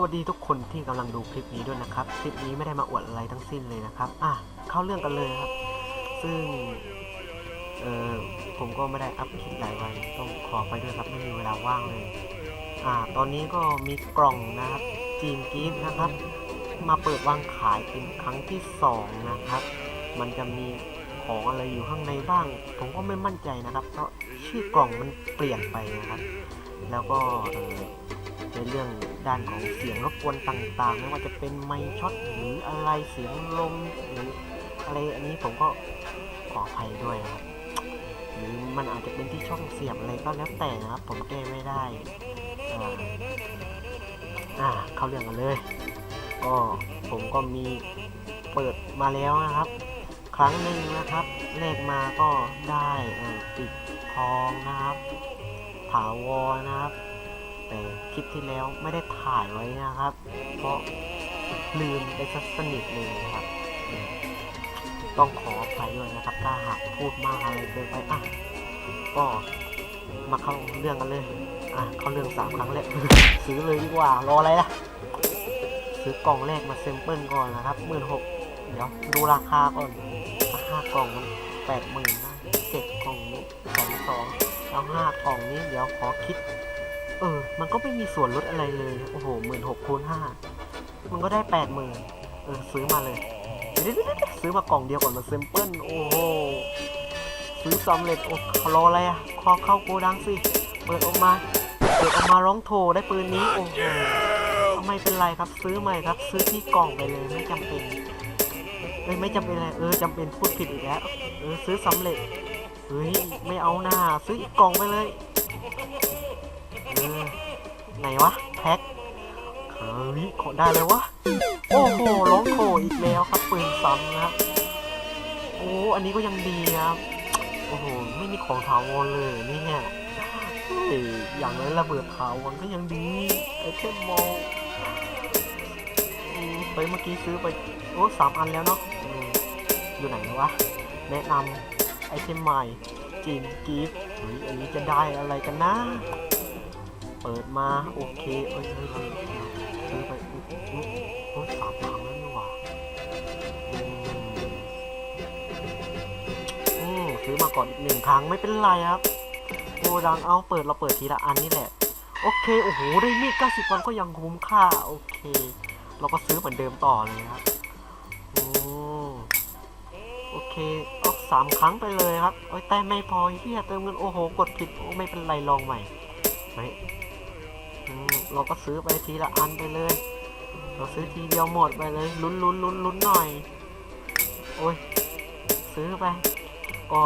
วัสดีทุกคนที่กำลังดูคลิปนี้ด้วยนะครับ คลิปนี้ไม่ได้มาอวดอะไรทั้งสิ้นเลยนะครับ อะ เข้าเรื่องกันเลยครับ ซึ่ง เออผมก็ไม่ได้อัพคลิปหลายวันต้องขอไปด้วยครับ ไม่มีเวลาว่างเลย อ่า ตอนนี้ก็มีกล่องนะครับ จีนกีฟนะครับ มาเปิดวางขายเป็นครั้งที่สองนะครับ มันจะมีของอะไรอยู่ข้างในบ้าง ผมก็ไม่มั่นใจนะครับ เพราะชื่อกล่องมันเปลี่ยนไปนะครับ แล้วก็ในเรื่องด้านของเสียงรบกวนต่างๆ ไม่ว่าจะเป็นไมค์ช็อตหรืออะไรเสียงลมหรืออะไรอันนี้ผมก็ขออภัยด้วยนะครับหรือมันอาจจะเป็นที่ช่องเสียบอะไรก็แล้วแต่นะครับ ผมแก้ไม่ได้อ่าอ่าเข้าเรื่องกันเลย ก็ผมก็มีเปิดมาแล้วนะครับ ครั้งหนึ่งนะครับ เลขมาก็ได้ปิดทองนะครับาวรนะครับ แต่คลิปที่แล้วไม่ได้ถ่ายไว้นะครับ เพราะลืมไปสักสนิทเลยนะครับต้องขออภัยด้วยนะครับถ้าหากพูดมากอะไรเกินไปอะก็มาเข้าเรื่องกันเลยอะเข้าเรื่องสามครั้งแรกซื้อเลยดีกว่ารออะไรล่ะซื้อกล่องแรกมาเซมเปิลก่อนนะครับหมื่นหกเดี๋ยวดูราคาก่อนราคากล่องมันแปดหมื่นนะเจ็ดกล่องนี้แสนสอง แล้วห้ากล่องนี้เดี๋ยวขอคิด เออ มันก็ไม่มีส่วนลดอะไรเลย โอ้โหหมื่นหกคูณห้ามันก็ได้แปดหมื่นเออ ซื้อมาเลยเดี๋ยวซื้อมากล่องเดียวก่อนมาเซมเปิลโอ้โหซื้อสำเร็จโอ้รออะไรอะขอเข้าโกดังสิ เปิดออกมา เปิดออกมาร้องโทรได้ปืนนี้ โอ้โหไม่เป็นไรครับซื้อใหม่ครับ ซื้อที่กล่องไปเลยไม่จำเป็นเอ้ยไม่จำเป็นอะไรเออจำเป็นพูดผิดอีกแล้วเออซื้อสำเร็จ เฮ้ยไม่เอาหน้าซื้ออีกกล่องไปเลยเออไหนวะแพ็คเฮ้ยขอได้เลยวะโอ้โหร้องโถอีกแล้วครับปืนซ้ำนะครับโอ้อันนี้ก็ยังดีครับโอ้โหไม่มีของถาวรเลยนี่เนี่ยเฮ้ยอย่างนั้นระเบิดถาวรก็ยังดีไอเทมมอลไปเมื่อกี้ซื้อไปโอ้สามอันแล้วเนาะอยู่ไหนวะแนะนำ เทมใหม่จีนกีฟเฮ้ยอันนี้จะได้อะไรกันนะ เปิดมา โอเคเอ้ยเฮ้ยเฮ้ยซื้อไปอุ๊ยอุ๊ยโอ้ยสามถังแล้วนี่หว่าอืมอืมซื้อมาก่อนอีกหนึ่งครั้งไม่เป็นไรครับโกดังเอาเปิดเราเปิดทีละอันนี่แหละ โอเค โอ้โห ได้มีด90วันก็ยังคุ้มค่า โอเค เราก็ซื้อเหมือนเดิมต่อเลยครับโอ้โอเค สามครั้งไปเลยครับโอ้ยแต่ไม่พอเฮียเติมเงินโอ้โหกดผิดโอ้ไม่เป็นไรลองใหม่เฮ้ยอืมเราก็ซื้อไปทีละอันไปเลย เราซื้อทีเดียวหมดไปเลย ลุ้นลุ้นลุ้นลุ้นหน่อย โอ้ย ซื้อไป ก็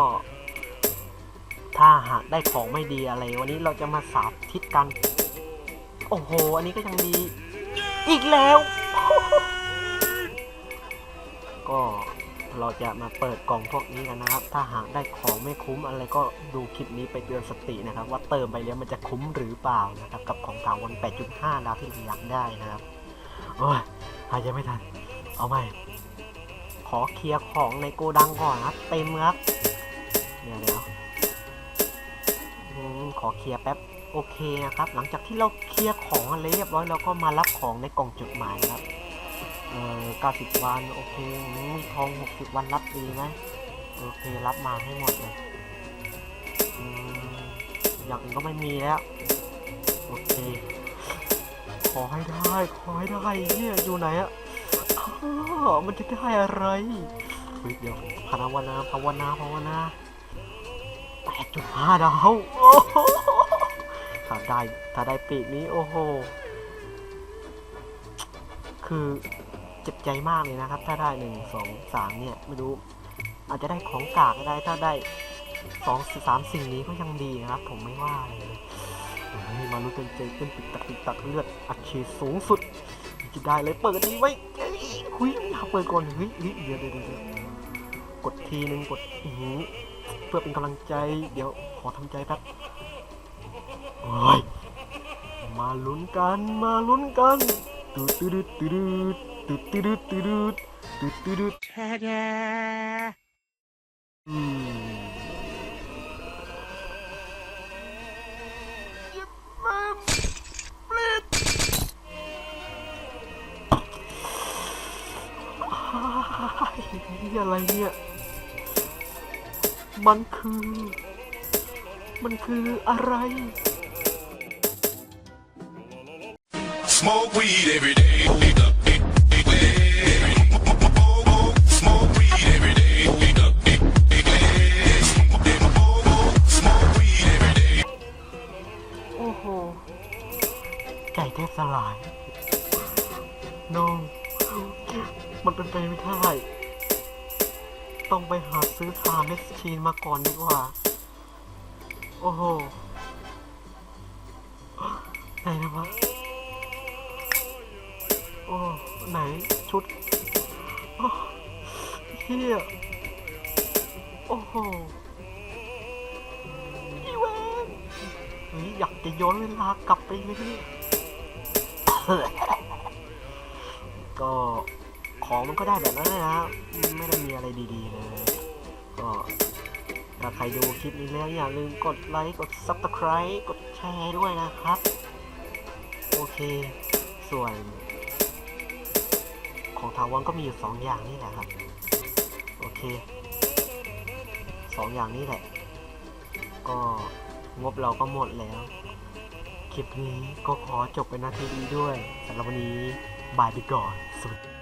ถ้าหากได้ของไม่ดีอะไร วันนี้เราจะมาสาธิตกัน โอ้โห อันนี้ก็ยังดี อีกแล้ว ก็ เราจะมาเปิดกล่องพวกนี้กันนะครับ ถ้าหากได้ของไม่คุ้มอะไรก็ดูคลิปนี้ไปเตือนสตินะครับ ว่าเติมไปแล้วมันจะคุ้มหรือเปล่านะครับ กับของถาวร8.5 ดาวที่เราอยากได้นะครับ โอ้ยหายใจไม่ทัน เอาใหม่ ขอเคลียร์ของในโกดังก่อนครับ เต็มครับเดี๋ยวเดี๋ยวขอเคลียร์แป๊บโอเคนะครับ หลังจากที่เราเคลียร์ของอะไรเรียบร้อยเราก็มารับของในกล่องจุดหมายครับ เอ่อ90 วัน โอเคมีทอง 60 วันรับดีไหมโอเค รับมาให้หมดเลยอย่างอื่นก็ไม่มีแล้ว โอเค ขอให้ได้ ขอให้ได้เฮียอยู่ไหนอะมันจะได้อะไรเฮ้ยเดี๋ยวภาวนาภาวนาภาวนา8.5ดาวโอ้โหถ้าได้ถ้าได้ปีกนี้ โอ้โห คือ จ็บใจมากเลยนะครับ ถ้าได้หนึ่งสองสามเนี่ยไม่รู้อาจจะได้ของกากก็ได้ถ้าได้สองสามสิ่งนี้ก็ยังดีนะครับ ผมไม่ว่าเลยมาลุ้นกันใจเต้นติดตักติดตักเลือดอัดฉีดสูงสุดจะได้เลยเปิดดีไว้เฮ้ยหุยอยากเปิดก่อนเฮ้ยเดี๋ยวเดี๋ยวเดี๋ยวกดทีนึงกดหือเพื่อเป็นกำลังใจ เดี๋ยวขอทำใจแป๊บโอ้ยมาลุ้นกันมาลุ้นกันตูดตูดตูด ตึ๊ดตึ๊ดตึ๊ดตึ๊ดตึ๊ดแช่แช่ยิบมาเปลิดนี่อะไรเนี่ย มันคือ มันคืออะไร Smoke weed every day. No มันเป็นไปไม่ได้ ต้องไปหาซื้อทาเมสชีนมาก่อนดีกว่า โอ้โหไหนนะวะโอ้ ไหนชุดโอ้เฮียโอ้โหอีเวนเฮ้ยอยากจะย้อนเวลากลับไปเลยเนี่ย ก็ของมันก็ได้แบบนั้นแหละนะไม่ได้มีอะไรดีๆเลย ก็ถ้าใครดูคลิปนี้แล้วอย่าลืมกดไลค์ กด Subscribe กดแชร์ด้วยนะครับ โอเค ส่วน ของทาวังก็มีอยู่สองอย่างนี่แหละครับ โอเคสองอย่างนี้แหละ ก็งบเราก็หมดแล้ว คลิปนี้ก็ขอจบไปนาทีนี้ด้วยสำหรับวันนี้ บายไปก่อนสวัสดี